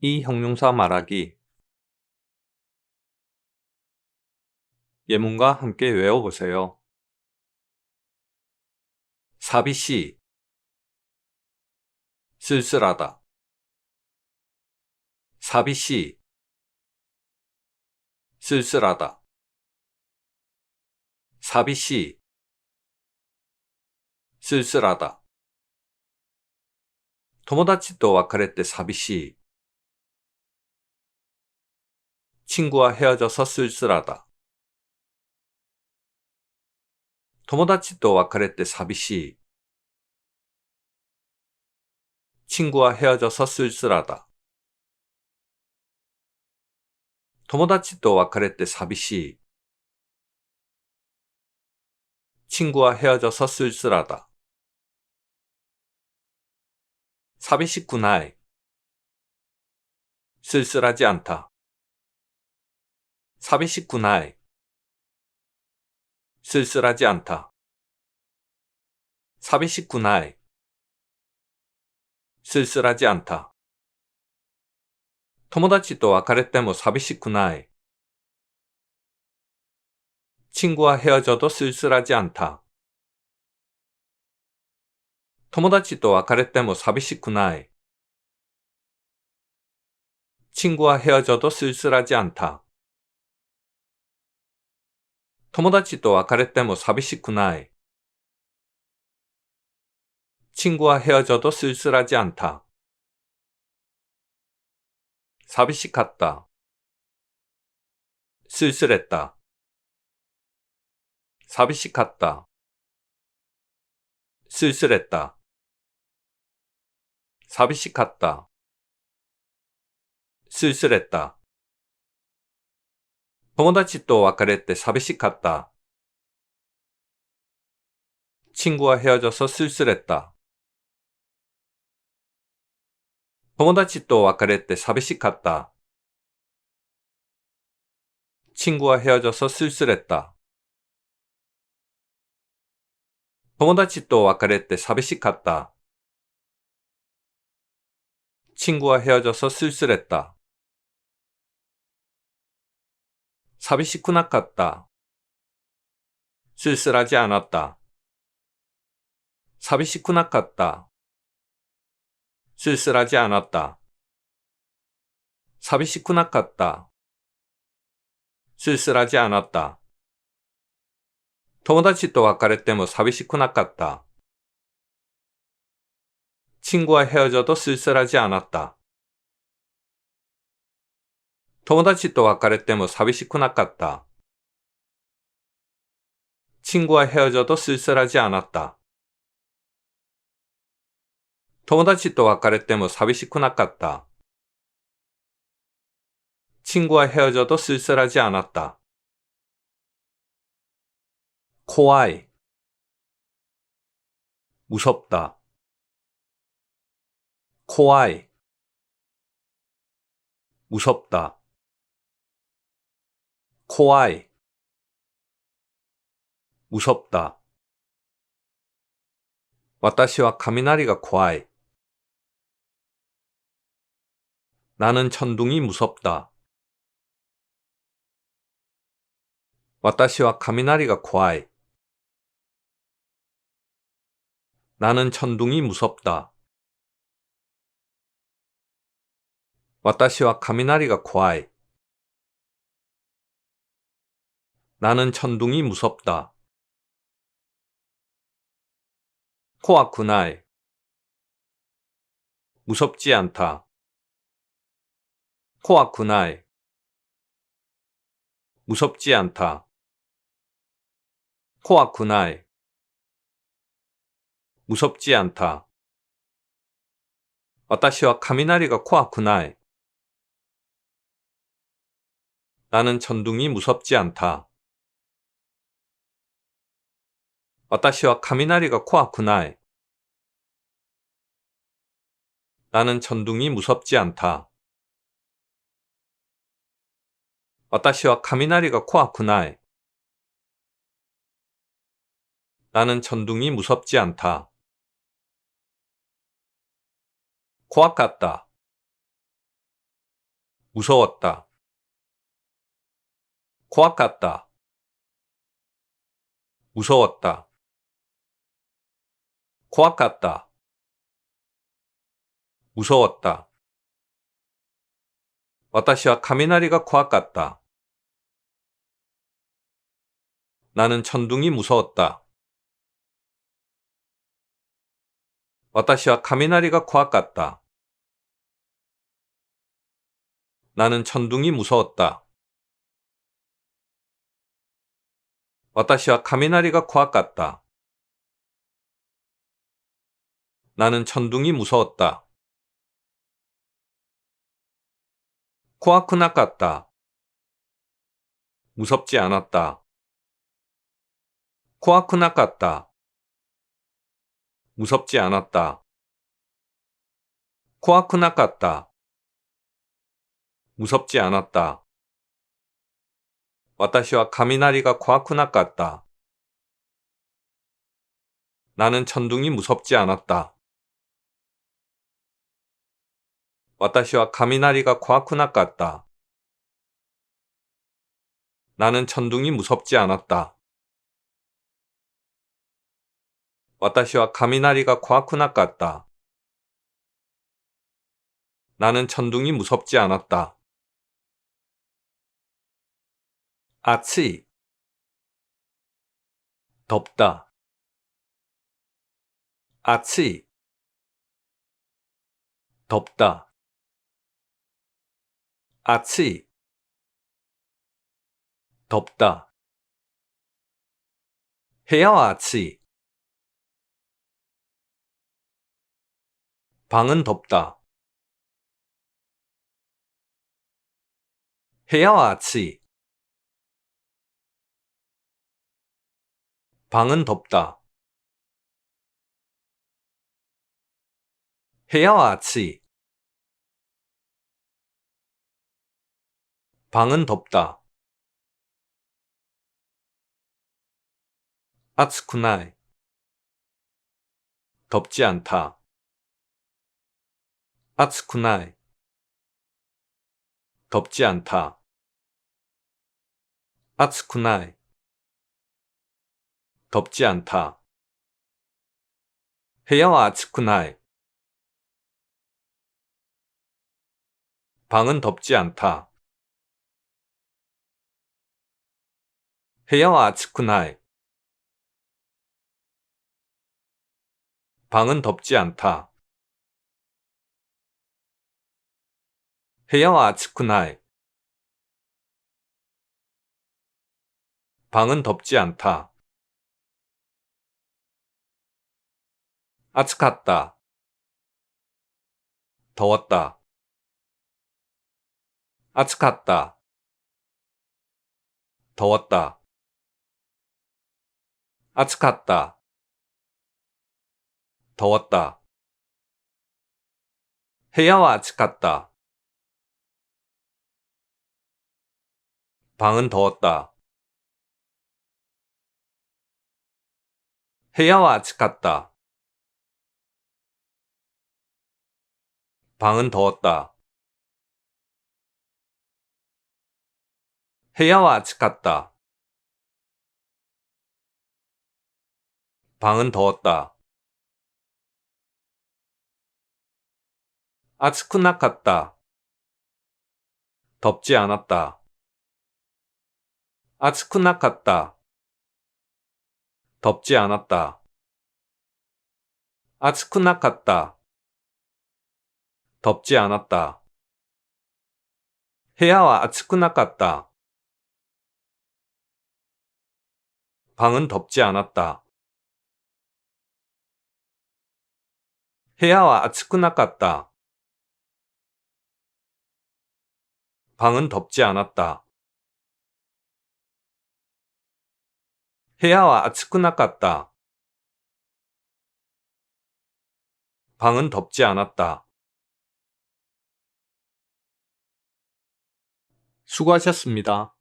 이 형용사 말하기 예문과 함께 외워보세요. 사비씨 쓸쓸하다 사비씨 쓸쓸하다 사비씨 쓸쓸하다 友達と別れて寂しい 친구와 헤어져서 쓸쓸하다. 友達と別れて寂しい 친구와 헤어져서 쓸쓸하다. 友達と別れて寂しい 친구와 헤어져서 쓸쓸하다. 사비시구나이. 쓸쓸하지 않다. 사비시구나이. 쓸쓸하지 않다. 사비시구나이. 쓸쓸하지 않다. 友達と別れても寂しくない。 친구와 헤어져도 쓸쓸하지 않다. 友達と別れても寂しくない。 친구와 헤어져도 쓸쓸하지 않다. 友達と別れても寂しくない。 친구와 헤어져도 쓸쓸하지 않다. 사비시갔다. 쓸쓸했다. 사비시갔다. 쓸쓸했다. 사비시갔다. 쓸쓸했다. 友達と別れて寂しかった。 친구와 헤어져서 쓸쓸했다. 友達と別れて寂しかった。 친구와 헤어져서 쓸쓸했다. 友達と別れて寂しかった。 친구와 헤어져서 쓸쓸했다. 寂しくなかった。 쓸쓸하지 않았다. 寂しくなかった。 쓸쓸하지 않았다. 寂しくなかった。 쓸쓸하지 않았다. 友達と別れても寂しくなかった。 친구와 헤어져도 쓸쓸하지 않았다. 友達と別れても寂しくなかった。 친구와 헤어져도 쓸쓸하지 않았다. 友達と別れても寂しくなかった。 친구와 헤어져도 쓸쓸하지 않았다. 코아이 무섭다. 코아이 무섭다. 코아이 무섭다. 私は雷が怖い. 나는 천둥이 무섭다. 私は雷が怖い. 나는 천둥이 무섭다. 私は雷が怖い. 나는 천둥이 무섭다. 코아쿠나이 무섭지 않다. 코아쿠나이 무섭지 않다. 코아쿠나이 무섭지 않다. 아타시와 카미나리가 코아쿠나이 나는 천둥이 무섭지 않다. 와타시와 카미나리가 코아쿠나이. 나는 천둥이 무섭지 않다. 와타시와 카미나리가 코아쿠나이. 나는 천둥이 무섭지 않다. 코아깝다. 무서웠다. 코아깝다. 무서웠다. 코아깝다. 무서웠다. 私は雷が怖かった。 나는 천둥이 무서웠다. 私は雷が怖かった。 나는 천둥이 무서웠다. 私は雷が怖かった。 나는 천둥이 무서웠다. 코아크나 깠다. 무섭지 않았다. 코아크나 깠다. 무섭지 않았다. 코아크나 깠다. 무섭지 않았다. 와타시와 카미나리가 코아크나 깠다. 나는 천둥이 무섭지 않았다. 와타시와 가미나리가 과쿠나갔다. 나는 천둥이 무섭지 않았다. 와타시와 가미나리가 코아쿠나 같다. 나는 천둥이 무섭지 않았다. 아치 덥다. 아치 덥다. 아치 덥다. 해야와 아치 방은 덥다. 해야와 아치 방은 덥다. 해야와 아치 방은 덥다. 아츠쿠나이 덥지 않다. 아츠쿠나이 덥지 않다. 아츠쿠나이 덥지 않다. 해야와 아츠쿠나이 방은 덥지 않다. 해야와 아츠쿠나이 방은 덥지 않다. 해야와 아츠쿠나이 방은 덥지 않다. 아츠갔다. 더웠다. 아츠갔다. 더웠다. 아츠갔다. 더웠다. 해야와 아츠갔다. 방은 더웠다. 해야와 아츠갔다. 방은 더웠다. 아츠갔다. 방은 더웠다. 아츠쿠나갔다. 덥지 않았다. 아츠쿠나갔다. 덥지 않았다. 아츠쿠나갔다. 덥지 않았다. 해야와 아츠쿠나갔다. 방은 덥지 않았다. 아츠쿠나갔다. 방은 덥지 않았다. 아츠쿠나갔다. 방은 덥지 않았다. 수고하셨습니다.